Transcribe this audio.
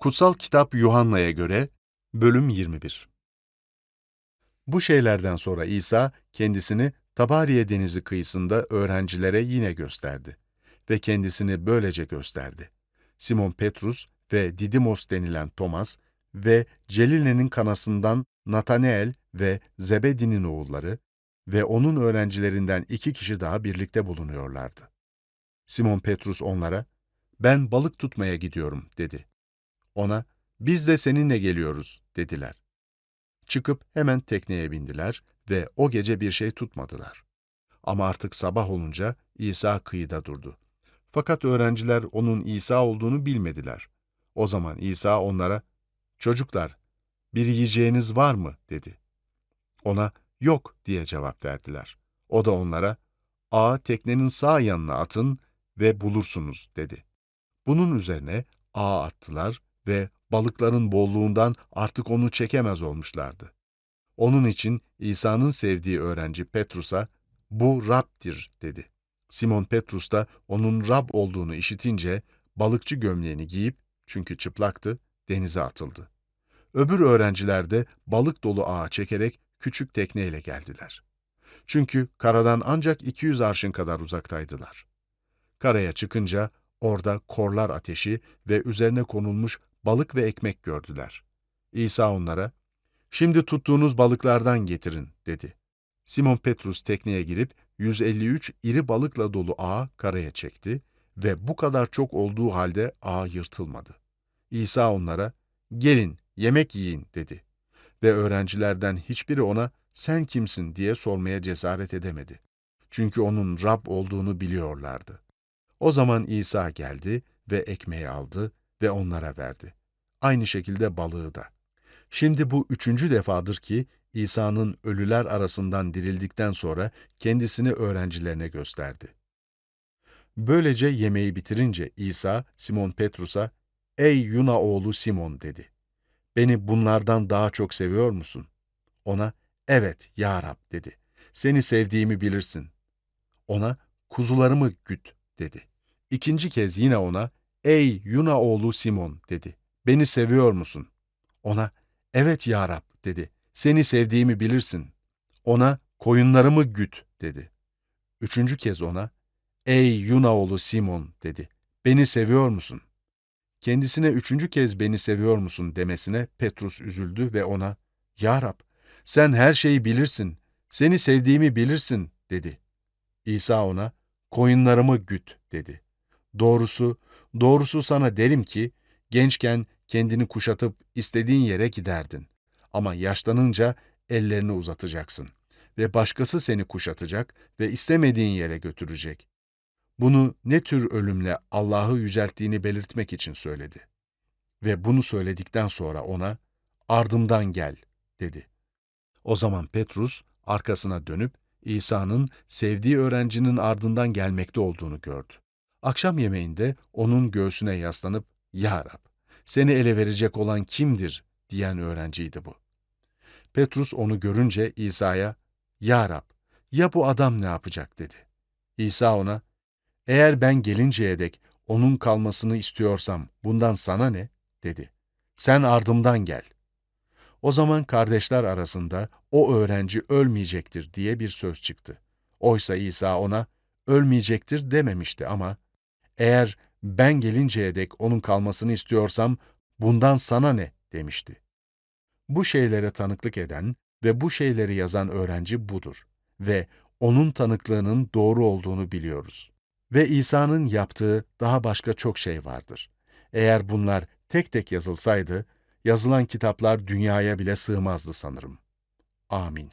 Kutsal Kitap Yuhanna'ya göre Bölüm 21 Bu şeylerden sonra İsa kendisini Tabariye Denizi kıyısında öğrencilere yine gösterdi ve kendisini böylece gösterdi. Simon Petrus ve Didimos denilen Thomas ve Celile'nin kanasından Nataneel ve Zebedi'nin oğulları ve onun öğrencilerinden iki kişi daha birlikte bulunuyorlardı. Simon Petrus onlara, ben balık tutmaya gidiyorum dedi. Ona, biz de seninle geliyoruz dediler. Çıkıp hemen tekneye bindiler ve o gece bir şey tutmadılar. Ama artık sabah olunca İsa kıyıda durdu. Fakat öğrenciler onun İsa olduğunu bilmediler. O zaman İsa onlara, çocuklar, bir yiyeceğiniz var mı? dedi. Ona, yok diye cevap verdiler. O da onlara, ağa teknenin sağ yanına atın ve bulursunuz dedi. Bunun üzerine ağa attılar ve balıkların bolluğundan artık onu çekemez olmuşlardı. Onun için İsa'nın sevdiği öğrenci Petrus'a, bu Rab'dir dedi. Simon Petrus da onun Rab olduğunu işitince balıkçı gömleğini giyip, çünkü çıplaktı, denize atıldı. Öbür öğrenciler de balık dolu ağa çekerek küçük tekneyle geldiler. Çünkü karadan ancak 200 arşın kadar uzaktaydılar. Karaya çıkınca orada korlar ateşi ve üzerine konulmuş balık ve ekmek gördüler. İsa onlara, şimdi tuttuğunuz balıklardan getirin dedi. Simon Petrus tekneye girip 153 iri balıkla dolu ağı karaya çekti ve bu kadar çok olduğu halde ağ yırtılmadı. İsa onlara, gelin yemek yiyin dedi. Ve öğrencilerden hiçbiri ona, sen kimsin diye sormaya cesaret edemedi. Çünkü onun Rab olduğunu biliyorlardı. O zaman İsa geldi ve ekmeği aldı ve onlara verdi. Aynı şekilde balığı da. Şimdi bu üçüncü defadır ki İsa'nın ölüler arasından dirildikten sonra kendisini öğrencilerine gösterdi. Böylece yemeği bitirince İsa Simon Petrus'a, ''Ey Yuna oğlu Simon'' dedi. ''Beni bunlardan daha çok seviyor musun?'' Ona, ''Evet ya Rab'' dedi. ''Seni sevdiğimi bilirsin.'' Ona, ''Kuzularımı güt'' dedi. İkinci kez yine ona, ''Ey Yuna oğlu Simon'' dedi. ''Beni seviyor musun?'' Ona, ''Evet ya Rab'' dedi. ''Seni sevdiğimi bilirsin.'' Ona, ''Koyunlarımı güt'' dedi. Üçüncü kez ona, ''Ey Yuna oğlu Simon'' dedi. ''Beni seviyor musun?'' Kendisine üçüncü kez beni seviyor musun demesine Petrus üzüldü ve ona, ''Ya Rab, sen her şeyi bilirsin, seni sevdiğimi bilirsin.'' dedi. İsa ona, ''Koyunlarımı güt'' dedi. Doğrusu, doğrusu sana derim ki, gençken kendini kuşatıp istediğin yere giderdin. Ama yaşlanınca ellerini uzatacaksın ve başkası seni kuşatacak ve istemediğin yere götürecek. Bunu ne tür ölümle Allah'ı yücelttiğini belirtmek için söyledi. Ve bunu söyledikten sonra ona, ardımdan gel, dedi. O zaman Petrus arkasına dönüp İsa'nın sevdiği öğrencinin ardından gelmekte olduğunu gördü. Akşam yemeğinde onun göğsüne yaslanıp, ''Ya Rab, seni ele verecek olan kimdir?'' diyen öğrenciydi bu. Petrus onu görünce İsa'ya, ''Ya Rab, ya bu adam ne yapacak?'' dedi. İsa ona, ''Eğer ben gelinceye dek onun kalmasını istiyorsam bundan sana ne?'' dedi. ''Sen ardımdan gel.'' O zaman kardeşler arasında o öğrenci ölmeyecektir diye bir söz çıktı. Oysa İsa ona ölmeyecektir dememişti ama eğer ben gelinceye dek onun kalmasını istiyorsam bundan sana ne demişti. Bu şeylere tanıklık eden ve bu şeyleri yazan öğrenci budur ve onun tanıklığının doğru olduğunu biliyoruz. Ve İsa'nın yaptığı daha başka çok şey vardır. Eğer bunlar tek tek yazılsaydı, yazılan kitaplar dünyaya bile sığmazdı sanırım. Amin.